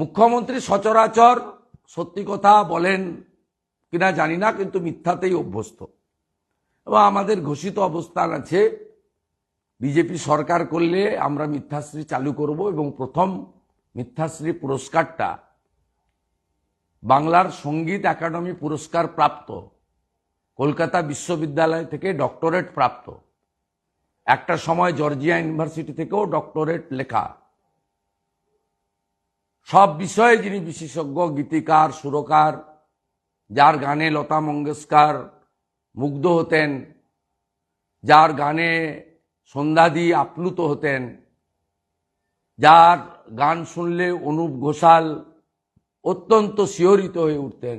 মুখ্যমন্ত্রী সচরাচর সত্যি কথা বলেন কিনা জানি না, কিন্তু মিথ্যাতেই অভ্যস্ত। এবং আমাদের ঘোষিত অবস্থান আছে, বিজেপি সরকার করলে আমরা মিথ্যাশ্রী চালু করব এবং প্রথম মিথ্যাশ্রী পুরস্কারটা বাংলার সংগীত একাডেমি পুরস্কার প্রাপ্ত, কলকাতা বিশ্ববিদ্যালয় থেকে ডক্টরেট প্রাপ্ত। একটা সময় জর্জিয়া ইউনিভার্সিটি থেকেও ডক্টরেট লেখা। সব বিষয়ে যিনি বিশেষজ্ঞ, গীতিকার, সুরকার, যার গানে লতা মঙ্গেশকর মুগ্ধ হতেন, যার গানে সন্ধ্যাদি আপ্লুত হতেন, যার গান শুনলে অনুপ ঘোষাল অত্যন্ত শিহরিত হয়ে উঠতেন,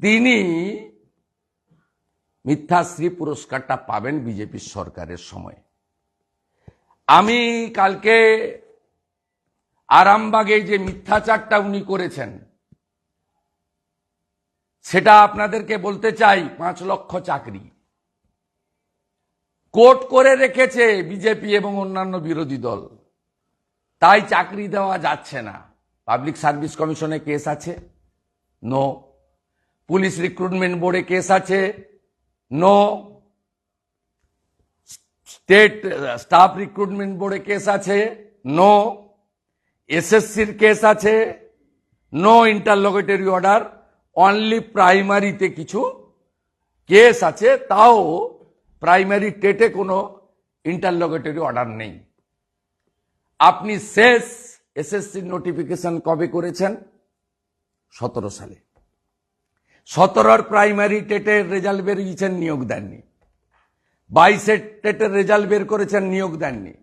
তিনি মিথ্যাশ্রী পুরস্কারটা পাবেন বিজেপির সরকারের সময়। আমি কালকে আরামবাগে যে মিথ্যাচারটা উনি করেছেন, সেটা আপনাদেরকে বলতে চাই, পাঁচ লক্ষ চাকরি। কোট করে রেখেছে বিজেপি এবং অন্যান্য বিরোধী দল। তাই চাকরি দেওয়া যাচ্ছে না। পাবলিক সার্ভিস কমিশনে কেস আছে? নো। পুলিশ রিক্রুটমেন্ট বোর্ডে কেস আছে? নো। স্টেট, স্টাফ রিক্রুটমেন্ট বোর্ডে কেস আছে? নো। এসএসসির কেস আছে নো ইন্টারলোগেটরি অর্ডার অনলি প্রাইমারিতে কিছু কেস আছে, তাও প্রাইমারি টেটে কোনো ইন্টারলোগেটরি অর্ডার নেই। আপনি শেষ এসএসসির নোটিফিকেশন কবে করেছেন? সতেরো সালে। সতেরোর প্রাইমারি টেটের রেজাল্ট বেরিয়েছেন নিয়োগ দেননি। বাইশের টেটের রেজাল্ট বের করেছেন, নিয়োগ দেননি।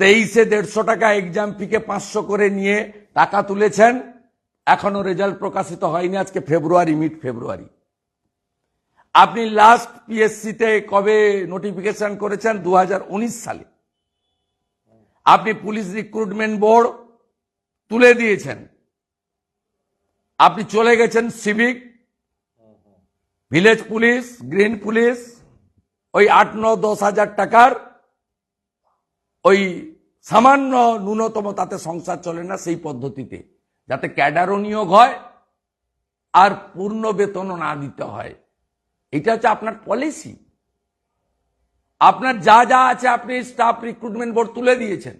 তেইশে দেড়শো টাকা এক্সাম ফিকে পাঁচশো করে নিয়ে টাকা তুলেছেন। এখনও রেজাল্ট প্রকাশিত হয়নি আজকে ফেব্রুয়ারি মিড ফেব্রুয়ারি আপনি লাস্ট পিএসসিতে কবে নোটিফিকেশন করেছেন? দু হাজার উনিশ সালে। আপনি পুলিশ রিক্রুটমেন্ট বোর্ড তুলে দিয়েছেন। আপনি চলে গেছেন civic village police green police, ওই আট, ন, দশ হাজার টাকার ওই সামান্য ন্যূনতম তাতে সংসার চলে না সেই পদ্ধতিতে। যাতে ক্যাডারও নিয়োগ হয় আর পূর্ণ বেতনও না দিতে হয়। এটা হচ্ছে আপনার পলিসি আপনার যা যা আছে আপনি স্টাফ রিক্রুটমেন্ট বোর্ড তুলে দিয়েছেন।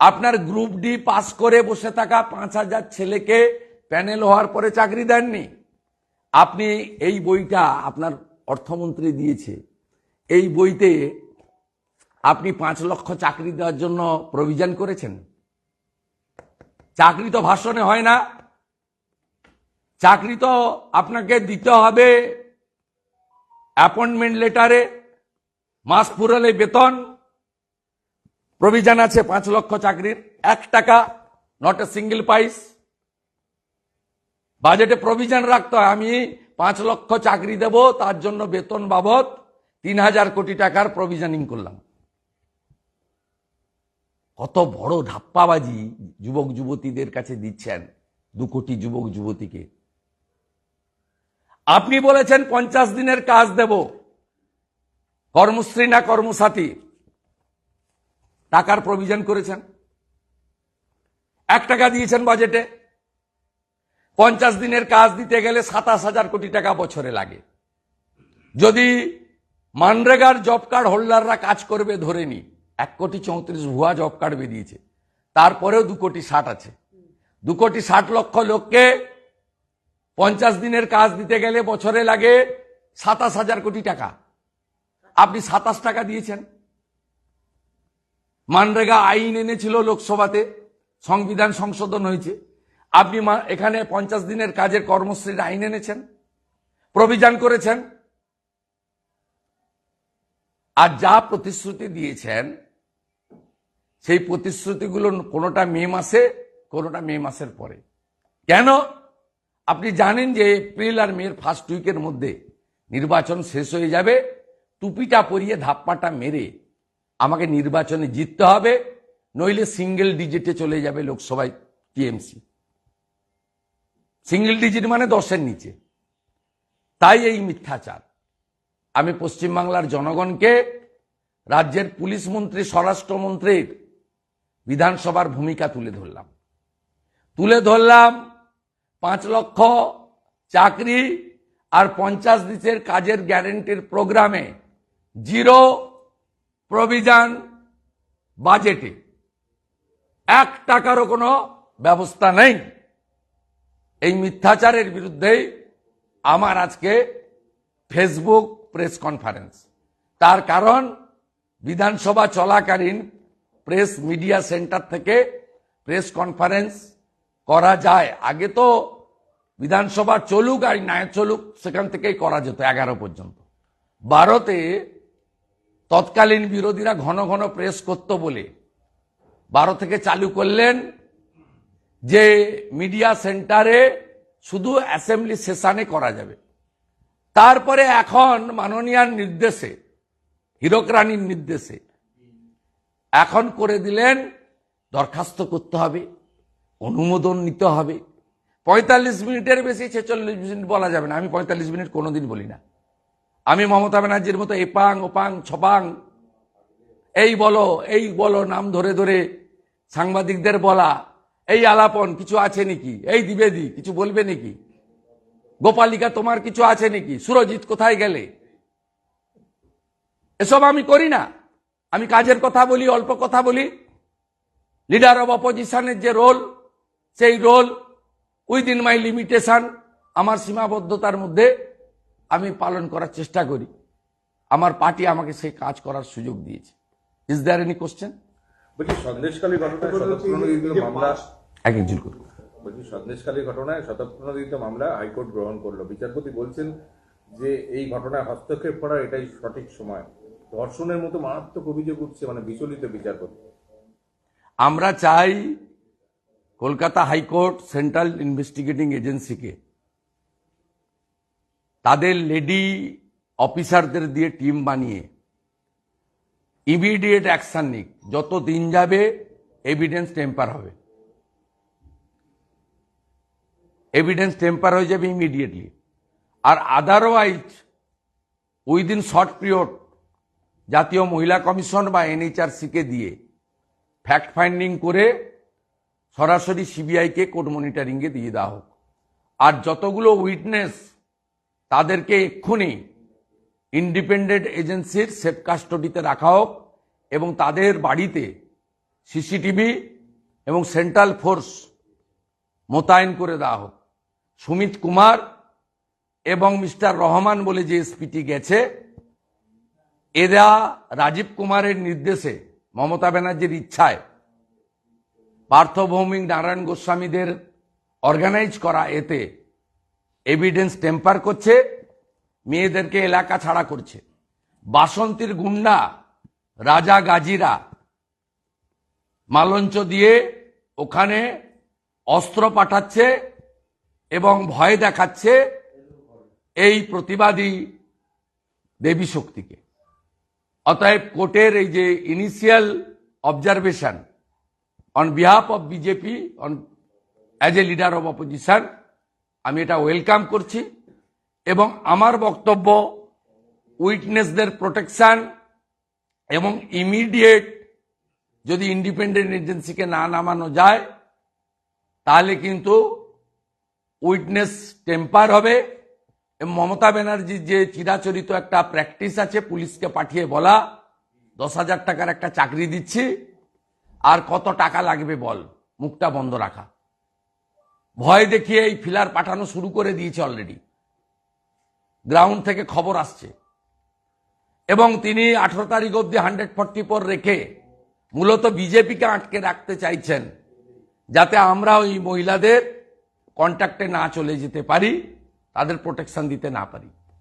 আপনার গ্রুপ ডি পাস করে বসে থাকা পাঁচ হাজার ছেলেকে প্যানেল হওয়ার পরে চাকরি দেননি। আপনি এই বইটা আপনার অর্থমন্ত্রী দিয়েছে। এই বইতে আপনি পাঁচ লক্ষ চাকরি দেওয়ার জন্য প্রভিজন করেছেন? চাকরি তো ভাষণে হয় না। চাকরি তো আপনাকে দিতে হবে অ্যাপয়েন্টমেন্ট লেটারে মাস পুরালে বেতন প্রভিজন আছে পাঁচ লক্ষ চাকরির, এক টাকা নট এ সিঙ্গেল পাইস বাজেটে প্রভিজন রাখতে হয়, আমি পাঁচ লক্ষ চাকরি দেব, তার জন্য বেতন বাবদ তিন হাজার কোটি টাকার প্রভিজনিং করলাম। কত বড় ধাপ্পাবাজি যুবক যুবতীদের কাছে দিচ্ছেন দু কোটি যুবক যুবতীকে। আপনি বলেছেন পঞ্চাশ দিনের কাজ দেব। কর্মশ্রী না কর্মসাথী? টাকার প্রভিজন করেছেন। এক টাকা দিয়েছেন বাজেটে পঞ্চাশ দিনের কাজ দিতে গেলে সাতাশ হাজার কোটি টাকা বছরে লাগে। যদি মানরেগার জব কার্ড হোল্ডাররা কাজ করবে ধরে নি এক কোটি চৌত্রিশ ভুয়া জব কার্ড বেরিয়েছে। তারপরেও দু কোটি ষাট আছে। দু কোটি ষাট লক্ষ লোককে পঞ্চাশ দিনের কাজ দিতে গেলে বছরে লাগে সাতাশ হাজার কোটি টাকা। আপনি সাতাশ টাকা দিয়েছেন। মানরেগা আইন এনেছিল লোকসভাতে, সংবিধান সংশোধন হয়েছে। আপনি এখানে পঞ্চাশ দিনের কাজের কর্মশ্রীর আইন এনেছেন, প্রভিজান করেছেন। আর যা প্রতিশ্রুতি দিয়েছেন সেই প্রতিশ্রুতিগুলো কোনোটা মে মাসে, কোনোটা মে মাসের পরে। কেন? আপনি জানেন যে এপ্রিল আর মের ফার্স্ট উইকের মধ্যে নির্বাচন শেষ হয়ে যাবে, টুপিটা পরিয়ে ধাপ্পাটা মেরে আমাকে নির্বাচনে জিততে হবে, নইলে সিঙ্গেল ডিজিটে চলে যাবে লোকসভায় টিএমসি। সিঙ্গেল ডিজিট মানে দশের নিচে। তাই এই মিথ্যাচার। আমি পশ্চিমবাংলার জনগণকে, রাজ্যের পুলিশ মন্ত্রী, স্বরাষ্ট্রমন্ত্রীর বিধানসভার ভূমিকা তুলে ধরলাম। তুলে ধরলাম পাঁচ লক্ষ চাকরি আর পঞ্চাশ দিনের কাজের গ্যারেন্টির প্রোগ্রামে জিরো প্রভিজন বাজেটে। এক টাকারও কোনো ব্যবস্থা নেই। এই মিথ্যাচারের বিরুদ্ধেই আমার আজকে ফেসবুক প্রেস কনফারেন্স। তার কারণ বিধানসভা চলাকালীন প্রেস মিডিয়া সেন্টার থেকে প্রেস কনফারেন্স করা যায়। আগে তো বিধানসভা চলুক আর না চলুক, সেখান থেকেই করা যেত এগারো পর্যন্ত। বারোতে তৎকালীন বিরোধীরা ঘন ঘন প্রেস করত বলে। বারো থেকে চালু করলেন যে মিডিয়া সেন্টারে শুধু অ্যাসেম্বলি সেশনে করা যাবে। তারপরে এখন মাননীয়ার নির্দেশে, হীরক রানীর নির্দেশে এখন করে দিলেন, দরখাস্ত করতে হবে, অনুমোদন নিতে হবে। পঁয়তাল্লিশ মিনিটের বেশি ছেচল্লিশ মিনিট বলা যাবে না। আমি পঁয়তাল্লিশ মিনিট কোনোদিন বলি না। আমি মমতা ব্যানার্জির মতো এপাং, ওপাং, ছপাং, এই বলো এই বলো, নাম ধরে ধরে সাংবাদিকদের বলা, এই আলাপন কিছু আছে নাকি? এই দ্বিবেদী, কিছু বলবে নাকি? গোপালিকা, তোমার কিছু আছে নাকি? সুরজিৎ কোথায় গেলে? এসব আমি করি না। আমি কাজের কথা বলি অল্প কথা বলি। লিডার অব অপোজিশনের যে রোল সেই রোল উইদিন মাই লিমিটেশন আমার সীমাবদ্ধতার মধ্যে আমি পালন করার চেষ্টা করি। আমার পার্টি আমাকে সেই কাজ করার সুযোগ দিয়েছে। ইজ দেয়ার এনি কোশ্চেন বলছি সন্দেশখালী মামলা এক একজন করুন বলছি সন্দেশখালী ঘটনায় শতপ্রণোদিত মামলা হাইকোর্ট গ্রহণ করল। বিচারপতি বলছেন যে এই ঘটনায় হস্তক্ষেপ করার এটাই সঠিক সময়। ধর্ষণের মতো মারাত্মক অভিযোগ উঠছে মানে বিচলিত বিচারপতি। আমরা চাই কলকাতা হাইকোর্ট সেন্ট্রাল ইনভেস্টিগেটিং এজেন্সিকে তাদের লেডি অফিসারদের দিয়ে টিম বানিয়ে ইমিডিয়েট অ্যাকশন নিক। যত দিন যাবে এভিডেন্স টেম্পার হবে। এভিডেন্স টেম্পার হয়ে যাবে ইমিডিয়েটলি আর আদারওয়াইজ উইদিন শর্ট পিরিয়ড জাতীয় মহিলা কমিশন বা এনএইচআরসিকে দিয়ে ফ্যাক্ট ফাইন্ডিং করে সরাসরি সিবিআইকে কোর্ট মনিটরিংয়ে দিয়ে দেওয়া হোক। আর যতগুলো উইটনেস তাদেরকে এক্ষুনি ইন্ডিপেন্ডেন্ট এজেন্সির সেফ কাস্টডিতে রাখা হোক এবং তাদের বাড়িতে সিসিটিভি এবং সেন্ট্রাল ফোর্স মোতায়েন করে দেওয়া হোক। সুমিত কুমার এবং মিস্টার রহমান বলে যে এসপিটি গেছে এরা রাজীব কুমারের নির্দেশে মমতা ব্যানার্জির ইচ্ছায় পার্থ ভৌমিক নারায়ণ গোস্বামীদের অর্গানাইজ করা এতে এভিডেন্স টেম্পার করছে, মেয়েদেরকে এলাকা ছাড়া করছে। বাসন্তীর গুন্ডা, রাজা গাজীরা মালঞ্চ দিয়ে ওখানে অস্ত্র পাঠাচ্ছে এবং ভয় দেখাচ্ছে এই প্রতিবাদী দেবী শক্তিকে। অতএব কোর্টের এই যে initial observation on behalf of BJP on as a leader of opposition আমি এটা ওয়েলকাম করছি। এবং আমার বক্তব্য উইটনেসদের প্রোটেকশন এবং ইমিডিয়েট যদি ইন্ডিপেন্ডেন্ট এজেন্সিকে না নামানো যায়, তাহলে কিন্তু উইটনেস টেম্পার হবে। মমতা ব্যানার্জির যে চিরাচরিত একটা প্র্যাকটিস আছে, পুলিশকে পাঠিয়ে বলা, দশ হাজার টাকার একটা চাকরি দিচ্ছি, আর কত টাকা লাগবে বল, মুখটা বন্ধ রাখা। ভয় দেখিয়ে এই ফিলার পাঠানো শুরু করে দিয়েছে অলরেডি গ্রাউন্ড থেকে খবর আসছে। এবং তিনি আঠারো তারিখ অব্দি হান্ড্রেড ফর্টি ফোর রেখে মূলত বিজেপিকে আটকে রাখতে চাইছেন, যাতে আমরা ওই মহিলাদের কন্ট্যাক্টে না চলে যেতে পারি। তাদের প্রোটেকশন দিতে না পারি।